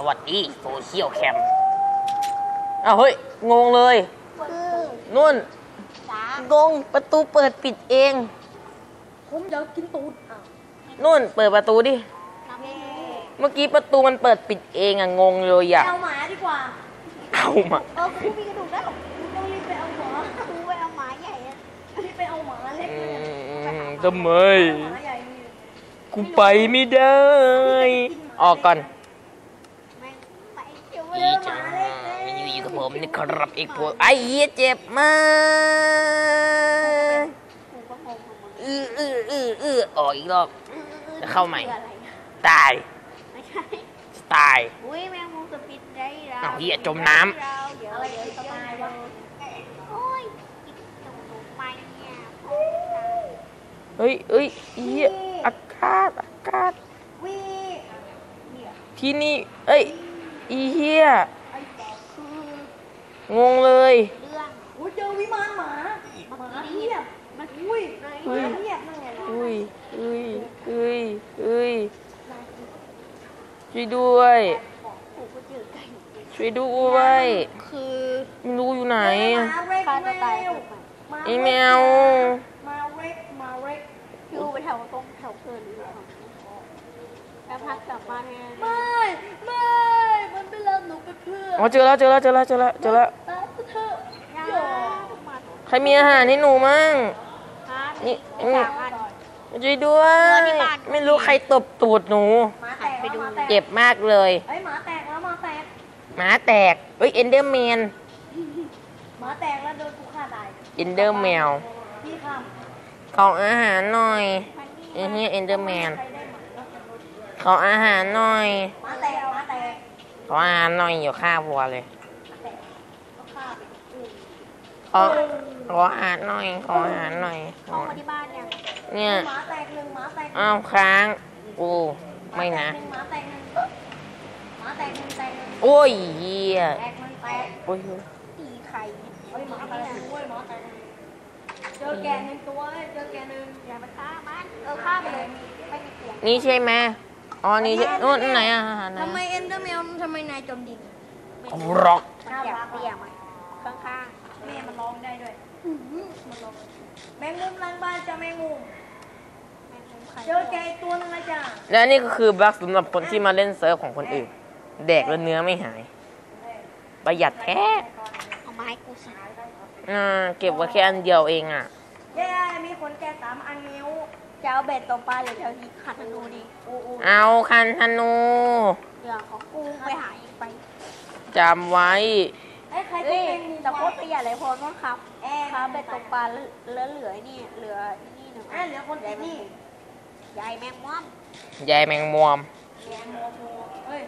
สวัสดีโซเชียลแคมอ้าวเฮ้ย งงเลยคือนุ่นสางงประตูเปิดปิดเอง ผมอยากกินตูดอ้าวนุ่นเปิดประตูดิน้ำเมเมื่อกี้ประตูมันเปิดปิดเองอะงงเลยอะเอาหมาดีกว่า เอามาเออกูมีกระดูกแล้วต้องรีบไปเอาหมากูไปเอาหมาใหญ่อะรีบไปเอาหมาเล็กอืเลยมทำไมหมาใหญ่มีกูไปไม่ได้ ออกก่อน แม่งไปเดี๋ยว อีจ้ามันอยู่อยู่กับ ผมนี่ครับเอกพวกไอ้เหี้ยเจ็บมากกูก็งงของมึงอืออืออืออือออกอีกรอบจะเข้าใหม่คืออะไรตาย ไม่ใช่ ตาย อุ้ยแมงมุมสปิดได้เราอ้าวเหี้ยจมน้ำเราเดี๋ยวอะไรเดี๋ยวคือสไตล์วะโอ้ยกินตรงหนูไปเนี่ยโอ้ยเฮ้ยเฮ้ยเหี้ยอากาศอากาศวิเนี่ยที่นี่ เอ้ย อีเหี้ยไอ้บอกคือง งเลย เรื่องโอ้ยเจอวิมานหมาหมาเทียบมันอุ้ยหมาเทียบนั่นไงล่ะอุ้ยอุ้ยอุ้ยอุ้ยช่วยด้วยกูก็เจอไก่ช่วยด้วยคือไม่รู้อยู่ไหนหมาเร็กฆ่าแมตัวตายวหมาไอแมวมาเร็กมาเร็กอยู่ไปแถวตรงแถวเพลินหรือเปล่าแล้วพักกลับบ้านให้ไม่ไม่ มันไม่รับหนูเป็นเพื่อนอ๋อเจอแล้วเจอแล้วเจอแล้วเจอแล้วเจอแล้วตายซะเถอะย่าโย่มาใครมีอาหารให้หนูมั่งฮะนี่นี่สามอันช่วยด้วย ไม่รู้ใครตบตูดหนู หมาแตกแล้วหมาแตกเจ็บมากเลย เอ้ยหมาแตกแล้วหมาแตกหมาแตกเฮ้ยเอนเดอร์แมน หมาแตกแล้วโดนกูฆ่าตายเอนเดอร์แมวพี่ข้ามขออาหารหน่อยไอ้เฮียเอนเดอร์แมน ใครได้หมาแล้วจะโดนขออาหารหน่อย หมาแตกหมาแต กขออาหารหน่อยอยู่ฆ่าวัวเลยหมาแตกก็ฆ่าไปอืมขอขออาหารหน่อยขออาหารหน่อยเข้ามาที่บ้านยังเนี่ยหมาแตกหนึ่งหมาแตกหนึ่งอ้าวค้างโอ้ไม่นะหมาแตกหนึ่งหมาแตกหนึ่งแตกหนึ่งโอ้ยเฮียแตกมันแตกโอ้ยตีไข่เฮ้ยหมาแตกหนึ่งเว้ยหมาแตกหนึ่งเจอแกะหนึ่งตัวเอ้ยเจอแกะหนึ่งอย่าไปฆ่ามันเออฆ่าไปเลยไม่มีเสียงนี่ใช่ไหม อ๋อนี่นู่นไหนอะหาไหนทำไมเอ็นเดอร์แมวทำไมนายจมดินร็อกมันอยากเปียกมันข้างๆแม่มันร้องได้ด้วยมันร้องแมงมุมล้างบ้านจะแมงมุมๆแมงมเจอแกตัวนึงล้วจ้ะและนี่ก็คือบัคสำหรับคนที่มาเล่นเซิร์ฟของคนอื่นแดกแล้วเนื้อไม่หาย ประหยัดแท้เอาไม้กูสิอ่าเก็บไว้แค่อันเดียวเองอะเย้มีคนแกะสามอันนิ้ว จะเอาเบ็ดตกปลาหรือจะเอาที่ขัดธนูดีอู้อู้เอาคันธนูเรื่องของกูไปหาเองไปจำไว้ ไอ้ยใครตัเฮ้วยเองมีแต่โคตรประหยัดเลยพอนู้นครับแอร์ครับเบ็ดตกปลาแล้วแล้วเหลือไอ้นี่เหลือไอ้นี่หนึ่งอะเหลือคนติดนี่ใหญ่แมงม่อมยายแมงมวมแมวมัวมัวเฮ้ย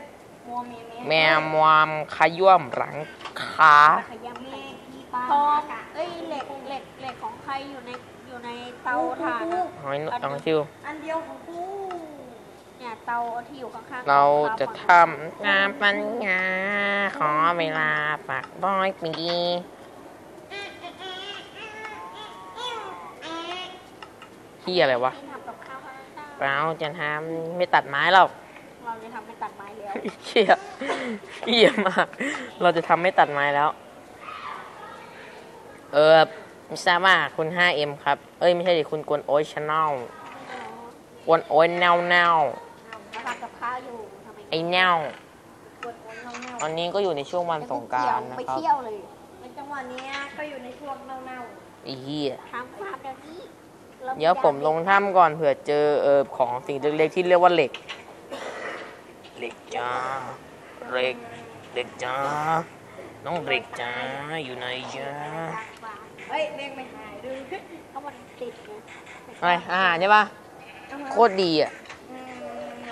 มัวมีเมแมวมวมขย่วมหลังขา ขยำมีไข่กีปลาทองเอ้ยเหล็กเหล็กเหล็กของใครอยู่ใน อยู่ในเตาถ่านอะหอยนองชิว อันเดียวของกู เนี่ยเตาที่อยู่ข้างๆเราจะขทองำงานปัญญา ขอเวลาฝากร้อยปีที่อะไรวะ ที่ทำกับข้าวข้างล่างเราจะทำไม่ตัดไม้หรอก เราจะทำเป็นตัดไม้แล้วเชี่ยเหี้ยมาก เราจะทำไม่ตัดไม้แล้ว เออไม่ทราบว่าคุณ 5M ครับ เอ้ย ไม่ใช่ดิคุณกวนโอ้ยชาแนลกวนโอ้ยแนวแนวเราทำกับข้าวอยู่ทำไมไอ้แนวกดวนเน่าตอนนี้ก็อยู่ในช่วงวันสงกรารนะไปครับเที่ยวเลยๆในจังหวะเนี้ยก็อยู่ในช่วงเน่าไอ้เหี้ยทำฟาร์มเดี๋ยวนี้ราเดี๋ยวผมลงถ้ำก่อนเผื่อเจอเออของสิ่งเล็กๆที่เรียกว่าเหล็ก เหล็กจ้าเหล็กเหล็กจ้า น้องเหล็กจ้าอยู่ไหนจ้าๆเฮ้ยเมฆไม่หายดูก็มันติดไงอะไรอาหารใช่ปะโคตรดีอะอืม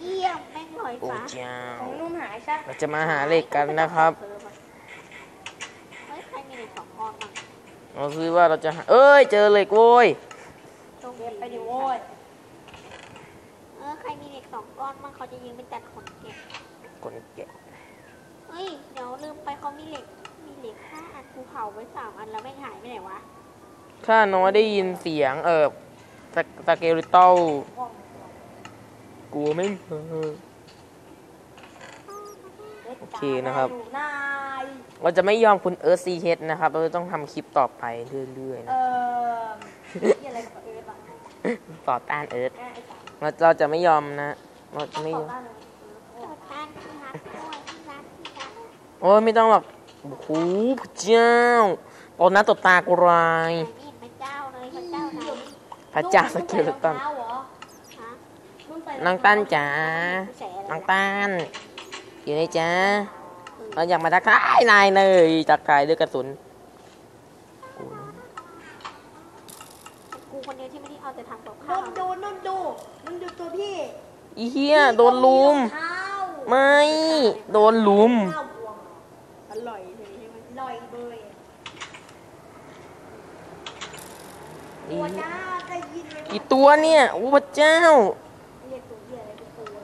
เยี่ยมแม่งลอยโอ้ฟ้าเจ้าของนุ่มหายซะเราจะมาหาเหล็กกันนะครับเฮ้ยใครมีเหล็กสองก้อนบ้างเราคือว่าเราจะหาเอ้ยเจอเหล็กโว้ยโชคเก็บไปดิดีโว้ยเออใครมีเหล็กสองก้อนบ้างเขาจะยิงเป็นจัดขนเก็บคนแกะ เฮ้ย เดี๋ยวลืมไปเขามีเหล็ก มีเหล็กห้าอันกูเผาไว้สามอันแล้วไม่หายไปไหนวะ ข้าน้อยได้ยินเสียงเออสเกสเกลิโตลกูไม่เออ โอเคนะครับอยู่นายเราจะไม่ยอมคุณเอิร์ธซีเฮดนะครับ เราจะต้องทำคลิปต่อไปเรื่อยๆเอนะอที่อะไรกับเอิร์ธอะต่อต้านเอิร์ธแม่ไอ้สามเราเราจะไม่ยอมนะ เราจะไม่ยอม ต่อต้านเลย ต่อต้านที่รักด้วยที่รักที่รัก โอ้ยไม่ต้องหรอกโอ้โหพระเจ้าตอนนั้นต่อตากูรายไม่เห็นพระเจ้าเลยพระเจ้าไหนพระเจ้าสเกลตันนุ่ใส่รองเท้าเหรอฮะนุ่ใส่รน้องตั้นจ๋าแสอะไรน้องตั้นอยู่ในจ้าเราอยากมาทักทายนายเลยทักทายด้วยกระสุนกูคนเดียวที่ไม่ได้เอาแต่ทำกับนข้าวมดูนมดูนมดูตัวพี่อีเหี้ยโดนลุมเท้าไม่ โดนลุมข้าวบวง อร่อยเลยใช่ไหมอร่อยเบยอีตัวจ้าได้ยินไหมอีตัวเนี่ยโอ้พระเจ้าเรียกตัวเหี้ยอะไรเป็นตัว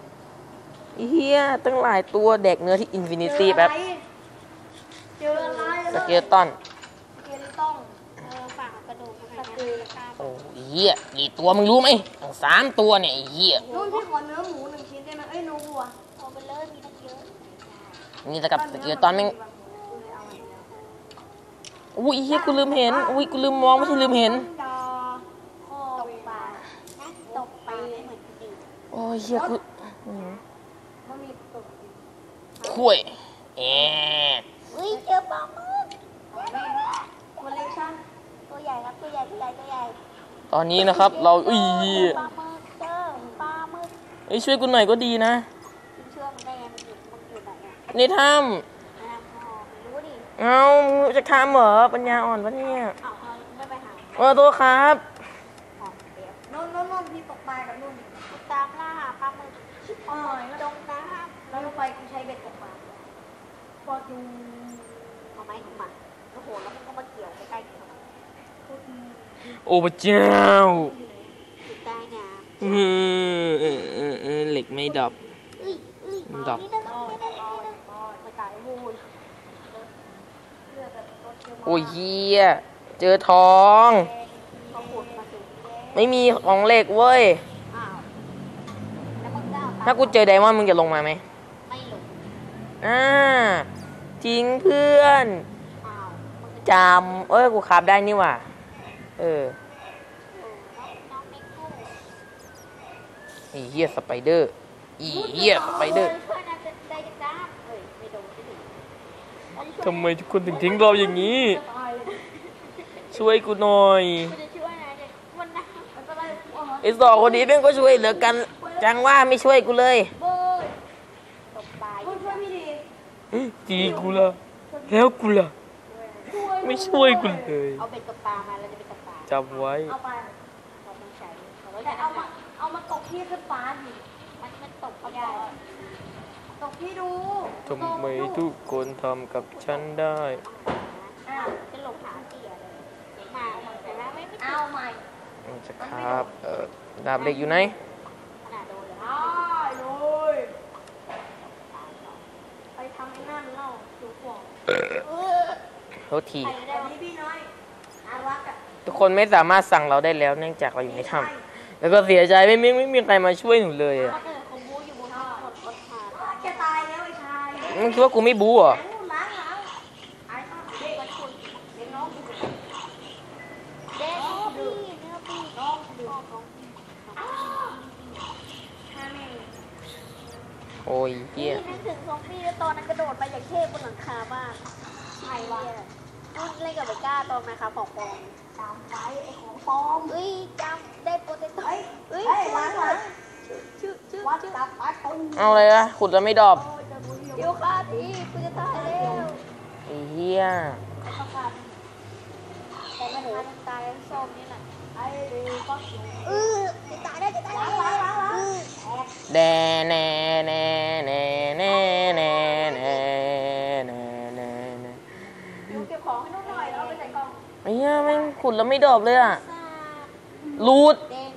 อีเหี้ยตั้งหลายตัวแดกเนื้อที่อินฟินิตี้แป๊บเจออะไรสเกลตันสเกลต้องเออฝากเอากระดูกมาให้นะข้าวโอ้อีเหี้ยกี่ตัวมึงรู้ไหมตั้งสามตัวเนี่ยไอ้เหี้ยนุ่นพี่ขอเนื้อหมูหนึ่งชิ้นได้ไหมเอ้ยเนื้อวัวเอาไปเลยมีตั้งเยอะนี่แต่กับสเกลตันแม่ง อุ้ยอีเหี้ยกูลืมเห็น อุ้ยกูลืมมองไม่ใช่ลืมเห็นดาคอตกปลานะตกปลาไม่เหมือนคนอื่นโอ้ยเหี้ยกูอืมมันมีตกคุยแอะอุ้ยเจอปลาหมึกมันเล็กช่างตัวใหญ่ครับตัวใหญ่ตัวใหญ่ตัวใหญ่ตอนนี้นะครับ เราอุ้ยปลาหมึกเจอปลาหมึกเอ้ยช่วยกูหน่อยก็ดีนะคุณเชื่อมันได้ไงมันอยู่มันอยู่ไหนอะในถ้อะพอไม่รู้ดิำ เอามึงจะทำเหรอปัญญาอ่อนปะเนี่ยเอาเอาไม่ไปหาเออตัวครับ ของเปียกนุ่นนุ่นนุ่นพี่ตกปลากับนุ่นกูตามล่าหาปลาหมึกอ๋อจงน้แล้วลงไปกูใช้เบ็ดตกปลาพอจูำเอาไม้ขึ้นมาโอ้โหแล้วมันก็มาเกี่ยวใกล้ๆกูทำไมโอ้พระเจ้าอยู่ใต้น้เออเออเออเออเหล็กไม่ดับำเอ้ยเอ้ยมันดับ นี่นะนี่นะนี่นะ มาตายวูนเลือดแบบรถเย อะมากโอ้ยเหี้ยเจอทอง เขาขุดมาสิไม่มีของเหล็กเว้ย อ้าวแล้วมึงก็เอาถ้ากูเจอไดมอนด์มึงจะลงมาไหมไม่หลงอ่าทิ้งเพื่อนอ้าวมึงจำเอ้ยกูคาบได้นี่หว่า เออน้องไม่กู้ ไอีเหี้ยสไปเดอร์ อีเหี้ยสไปเดอร์ ช่วยนะจะได้จะจ้าเฮ้ยไม่โดนไม่ถึง ทำไมทุกคนถึงทิ้งเราอย่างนี้ ช่วยกูหน่อยกูจะช่วยนะเนี่ยวันนั้นมันก็ไอ้สองคนนี้แม่งก็ช่วยเหลือกัน จังว่าไม่ช่วยกูเลยเบ้ยตกปลาอมึยู่งช่วยพี่ดีจีกูละแล้วกูละไม่ช่วยกูเลยเอาเบ็ดตกปลามาเราจะไปตกปลาจำไว้เอาไปเราต้องใช้เขาว่าแต่จะเอาเอามาเอามาตกพี่ขึ้นฟ้าดิมันมันตกไม่ได้ ตกพี่ดูทำไมทุกคนทำกับฉันได้ อ้าวจะหลงหาเสียเลยมาเอาแต่ว่าไม่ไม่เอาใหม่มันจะครับเอ่อดาบเหล็กอยู่ไหนขนาดโดนเลยได้เลยไปทำไอ้นั่นเล่าดูฟองเออโทษทีใครแต่ได้วันนี้พี่น้อยอาวักอะทุกคนไม่สามารถสั่งเราได้แล้วเนื่องจากเราอยู่ในถ้ำแล้วก็เสียใจไม่มีไม่มีใครมาช่วยหนูเลยอะเขาเดิ มึงคิดว่ากูไม่บูว่ะโอ้ยเจี๊ยนึกถึงซอมบี้ตอนนั้นกระโดดไปอย่างเทพบนหลังคาบ้างใครวะรุ่นเล่นกับเบก้าตอนนะคะของปอมจำไว้ไอ้ของปอมเอ้ยจำได้โปรเตโต้เอ้ยวันชื่อชื่อชื่อวัดจับปัดตรงเอาอะไรล่ะขุดแล้วไม่ดอบ เดี๋ยวข้าทีกูจะตายแล้วไอ้เฮียแต่ไม่ถึงตายส้มนี่แหละไอ้ดีก็สวยเออจะตายได้จะตายได้ล้างล้างล้างแดแน่แน่แน่แน่แน่แน่แน่แน่แน่เดี๋ยวเก็บของให้น้องหน่อยแล้วเอาไปใส่กล่องไอ้เฮียแม่งขุดแล้วไม่ดรอบเลยอะซารูดเด้ง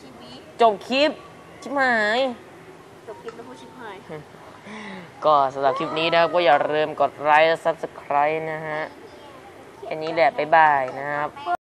ชีวิตจบคลิปชิบหายจบคลิปแล้วผู้ชิบหาย ก็สำหรับคลิปนี้นะครับ ก็อย่าลืมกดไลค์และ subscribe นะฮะแค่นี้แหละบ๊ายบายนะครับ